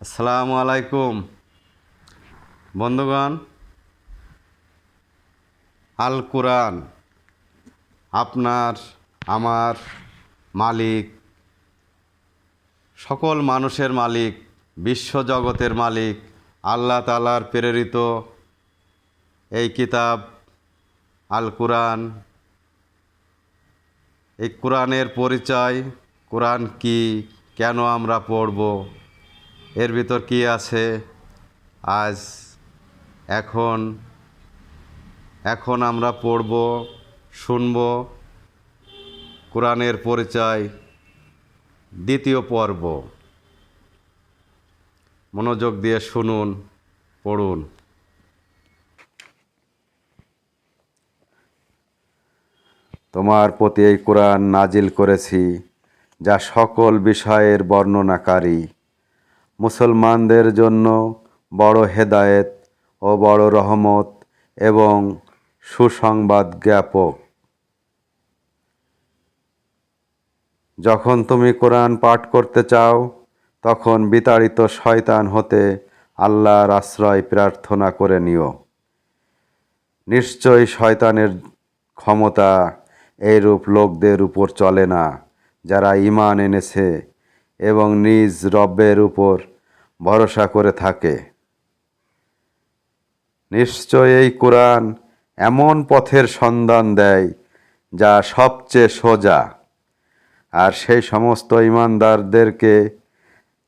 আসসালামু আলাইকুম। বন্ধুগণ, আল কোরআন, আপনার, আমার মালিক, সকল মানুষের মালিক বিশ্বজগতের মালিক, আল্লাহ তালার প্রেরিত এই কিতাব, আল কোরআন। এই কোরআনের পরিচয়, কোরআন কি, কেন আমরা পড়ব? এর ভিতর কি আছে? আজ এখন এখন আমরা পড়ব, শুনব কোরআনের পরিচয়, দ্বিতীয় পর্ব। মনোযোগ দিয়ে শুনুন, পড়ুন। তোমার প্রতি এই কোরআন নাজিল করেছি, যা সকল বিষয়ের বর্ণনাকারী। মুসলমানদের জন্য বড় হেদায়েত ও বড় রহমত এবং সুসংবাদ জ্ঞাপক। যখন তুমি কোরআন পাঠ করতে চাও, তখন বিতাড়িত শয়তান হতে আল্লাহর আশ্রয় প্রার্থনা করে নিও। নিশ্চয়ই শয়তানের ক্ষমতা এইরূপ লোকদের উপর চলে না, যারা ঈমান এনেছে এবং নিজ রব্বের উপর ভরসা করে থাকে। নিশ্চয় এই কোরআন এমন পথের সন্ধান দেয় যা সবচেয়ে সোজা। আর সেই সমস্ত ইমানদারদেরকে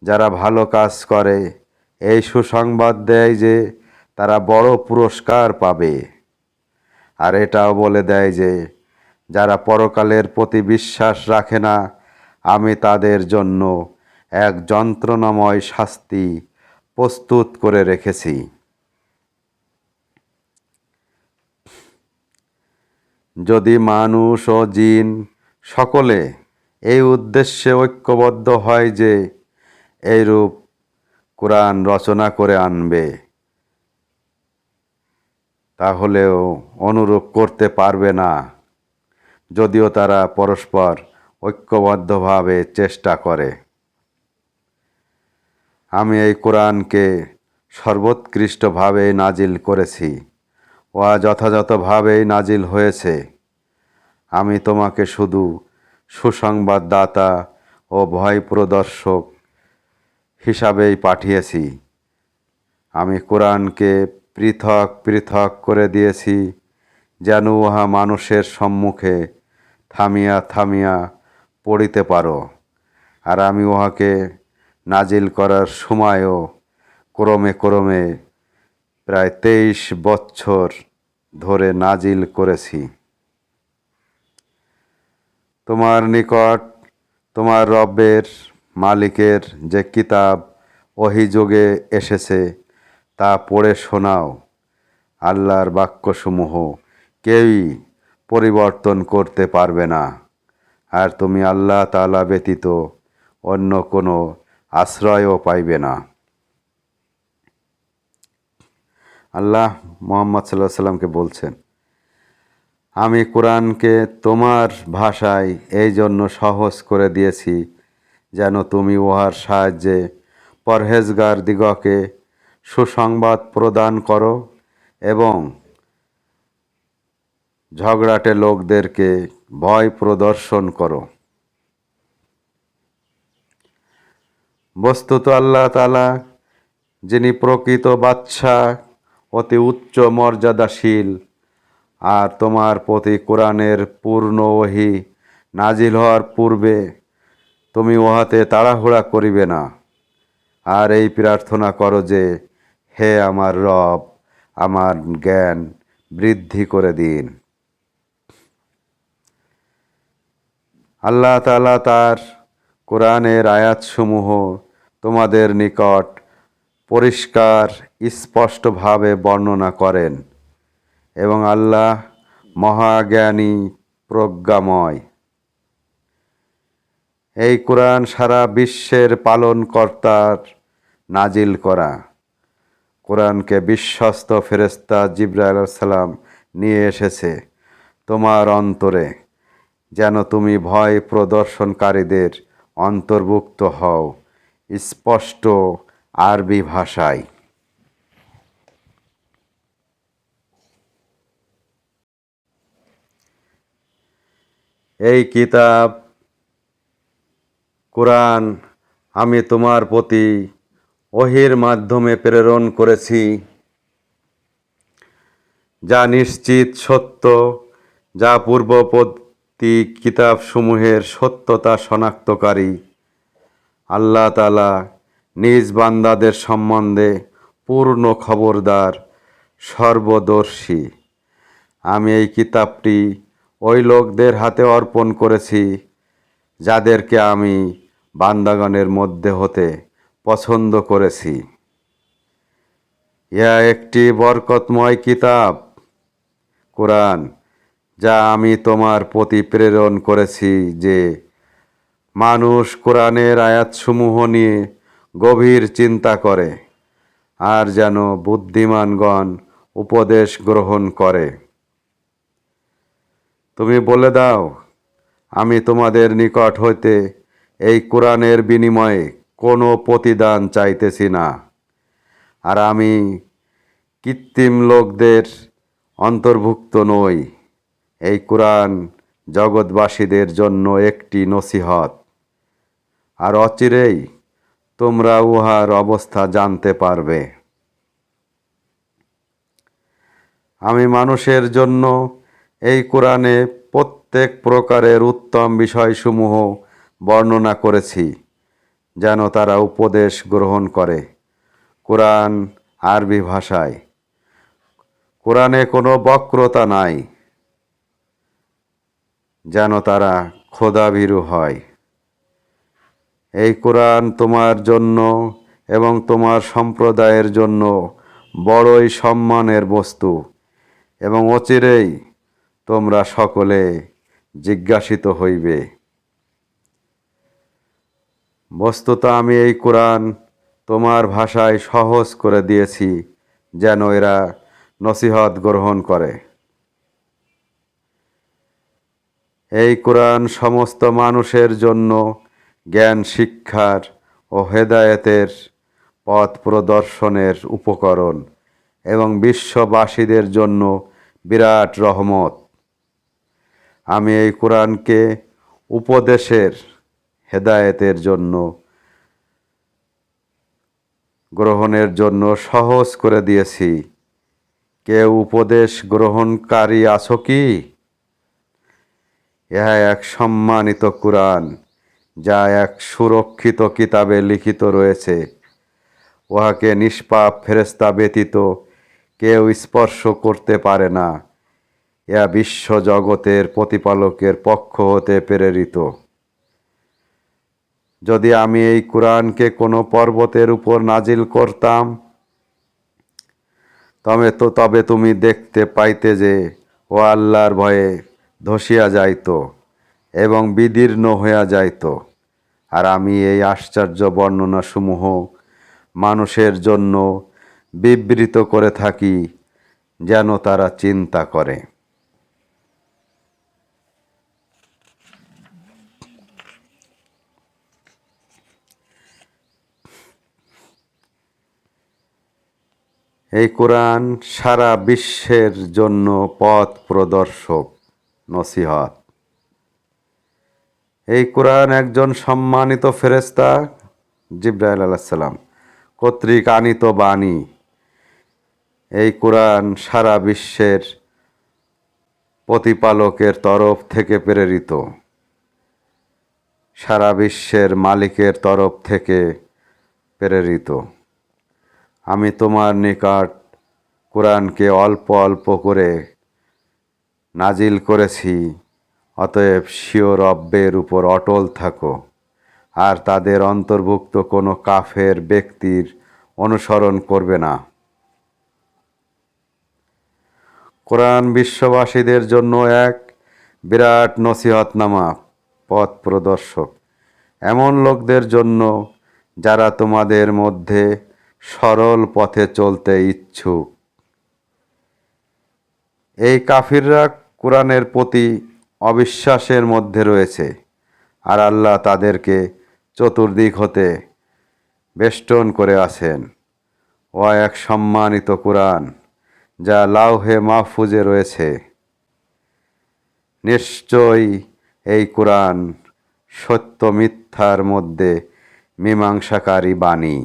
যারা ভালো কাজ করে, এই সুসংবাদ দেয় যে তারা বড় পুরস্কার পাবে। আর এটাও বলে দেয় যে যারা পরকালের প্রতি বিশ্বাস রাখে না আমি তাদের জন্য এক যন্ত্রণাময় শাস্তি প্রস্তুত করে রেখেছি। যদি মানুষ ও জিন সকলে এই উদ্দেশ্যে ঐক্যবদ্ধ হয় যে এইরূপ কোরআন রচনা করে আনবে, তাহলেও অনুরূপ করতে পারবে না, যদিও তারা পরস্পর ঐক্যবদ্ধভাবে চেষ্টা করে। আমি এই কোরআনকে সর্বোৎকৃষ্টভাবে নাজিল করেছি ওয়া যথাযথভাবেই নাজিল হয়েছে। আমি তোমাকে শুধু সুসংবাদদাতা ও ভয় প্রদর্শক হিসাবেই পাঠিয়েছি। আমি কোরআনকে পৃথক পৃথক করে দিয়েছি যেন উহা মানুষের সম্মুখে থামিয়া থামিয়া পড়িতে পারো। আর আমি উহাকে নাজিল করার সময়ও ক্রমে ক্রমে প্রায় তেইশ বছর ধরে নাজিল করেছি। তোমার নিকট তোমার রব্বের মালিকের যে কিতাব অহিযোগে এসেছে, তা পড়ে শোনাও। আল্লাহর বাক্যসমূহ কেউই পরিবর্তন করতে পারবে না। আর তুমি আল্লাহ তালা ব্যতীত অন্য কোনো আশ্রয়ও পাইবে না। আল্লাহ মোহাম্মদ সাল্লাহ সাল্লামকে বলছেন, আমি কোরআনকে তোমার ভাষায় এই জন্য সহজ করে দিয়েছি যেন তুমি উহার সাহায্যে পরহেজগার দিগকে সুসংবাদ প্রদান করো এবং ঝগড়াটে লোকদেরকে ভয় প্রদর্শন করো। বস্তুত আল্লাহ তালা যিনি প্রকৃত বাচ্চা অতি উচ্চ মর্যাদাশীল, আর তোমার প্রতি কোরআনের পূর্ণ ওহি নাজিল হওয়ার পূর্বে তুমি উহাতে তাড়াহুড়া করিবে না। আর এই প্রার্থনা করো যে, হে আমার রব, আমার জ্ঞান বৃদ্ধি করে দিন। আল্লাহ তালা তার কোরআনের আয়াতসমূহ তোমাদের নিকট পরিষ্কার, স্পষ্টভাবে বর্ণনা করেন এবং আল্লাহ মহাজ্ঞানী প্রজ্ঞাময়। এই কোরআন সারা বিশ্বের পালনকর্তার নাজিল করা। কোরআনকে বিশ্বস্ত ফেরেস্তা জিব্রাইল সালাম নিয়ে এসেছে তোমার অন্তরে। যেন তুমি ভয় প্রদর্শনকারীদের অন্তর্ভুক্ত হও, স্পষ্ট আরবি ভাষায়। এই কিতাব, কোরআন আমি তোমার প্রতি ওহির মাধ্যমে প্রেরণ করেছি, যা নিশ্চিত সত্য, যা পূর্ববর্তী কিতাবসমূহের সত্যতা শনাক্তকারী। আল্লাহ তালা নিজ বান্দাদের সম্বন্ধে পূর্ণ খবরদার, সর্বদর্শী। আমি এই কিতাবটি ওই লোকদের হাতে অর্পণ করেছি, যাদেরকে আমি বান্দাগণের মধ্যে হতে পছন্দ করেছি। ইহা একটি বরকতময় কিতাব। কোরআন যা আমি তোমার প্রতি প্রেরণ করেছি যে মানুষ কোরআনের আয়াতসমূহ নিয়ে গভীর চিন্তা করে আর যেন বুদ্ধিমানগণ উপদেশ গ্রহণ করে। তুমি বলে দাও, আমি তোমাদের নিকট হইতে এই কোরআনের বিনিময়ে কোনো প্রতিদান চাইতেছি না। আর আমি কৃত্রিম লোকদের অন্তর্ভুক্ত নই। এই কোরআন জগৎবাসীদের জন্য একটি নসিহত। আর অচিরেই তোমরা উহার অবস্থা জানতে পারবে। আমি মানুষের জন্য এই কোরআনে প্রত্যেক প্রকারের উত্তম বিষয়সমূহ বর্ণনা করেছি, যেন তারা উপদেশ গ্রহণ করে কোরআন আরবি ভাষায়। কোরআনে কোনো বক্রতা নাই। যেন তারা খোদাভীরু হয়। এই কোরআন তোমার জন্য এবং তোমার সম্প্রদায়ের জন্য বড়ই সম্মানের বস্তু এবং অচিরেই তোমরা সকলে জিজ্ঞাসিত হইবে। বস্তুত আমি এই কোরআন তোমার ভাষায় সহজ করে দিয়েছি যেন এরা নসিহত গ্রহণ করে। এই কোরআন সমস্ত মানুষের জন্য জ্ঞান, শিক্ষার ও হেদায়েতের পথ প্রদর্শনের উপকরণ এবং বিশ্ববাসীদের জন্য বিরাট রহমত। আমি এই কোরআনকে উপদেশের হেদায়েতের জন্য, গ্রহণের জন্য সহজ করে দিয়েছি। কেউ উপদেশ গ্রহণকারী আছো কি? ইহা এক সম্মানিত কোরআন, যা এক সুরক্ষিত কিতাবে লিখিত রয়েছে। উহাকে নিষ্পাপ ফেরেস্তা ব্যতীত কেউ স্পর্শ করতে পারে না। ইহা বিশ্ব জগতের প্রতিপালকের পক্ষ হতে প্রেরিত। যদি আমি এই কোরআনকে কোনো পর্বতের উপর নাজিল করতাম, তবে তো, তবে তুমি দেখতে পাইতে যে, ও আল্লাহর ভয়ে ধসিয়া যাইত এবং বিদীর্ণ হইয়া যাইত। আর আমি এই আশ্চর্য বর্ণনাসমূহ মানুষের জন্য বিবৃত করে থাকি, যেন তারা চিন্তা করে। এই কোরআন সারা বিশ্বের জন্য পথ প্রদর্শক। নসিহত। এই কোরআন একজন সম্মানিত ফেরেস্তা জিব্রাইল আলাহিসাল্লাম কর্তৃক আনিত বাণী। এই কোরআন সারা বিশ্বের প্রতিপালকের তরফ থেকে প্রেরিত। সারা বিশ্বের মালিকের তরফ থেকে প্রেরিত। আমি তোমার নিকট কোরআনকে অল্প অল্প করে নাজিল করেছি, অতএব স্বীয় রব্বের উপর অটল থাকো। আর তাদের অন্তর্ভুক্ত কোনো কাফের ব্যক্তির অনুসরণ করবে না। কোরআন বিশ্ববাসীদের জন্য এক বিরাট নসিহতনামা, পথ প্রদর্শক। এমন লোকদের জন্য যারা তোমাদের মধ্যে সরল পথে চলতে ইচ্ছুক। এই কাফিররা কোরআনের প্রতি অবিশ্বাসের মধ্যে রয়েছে আর আল্লাহ তাদেরকে চতুর্দিক হতে বেষ্টন করে আছেন। ও এক সম্মানিত কোরআন যা লাউহে মাহফুজে রয়েছে। নিশ্চয়ই এই কোরআন সত্য মিথ্যার মধ্যে মীমাংসাকারী বাণী।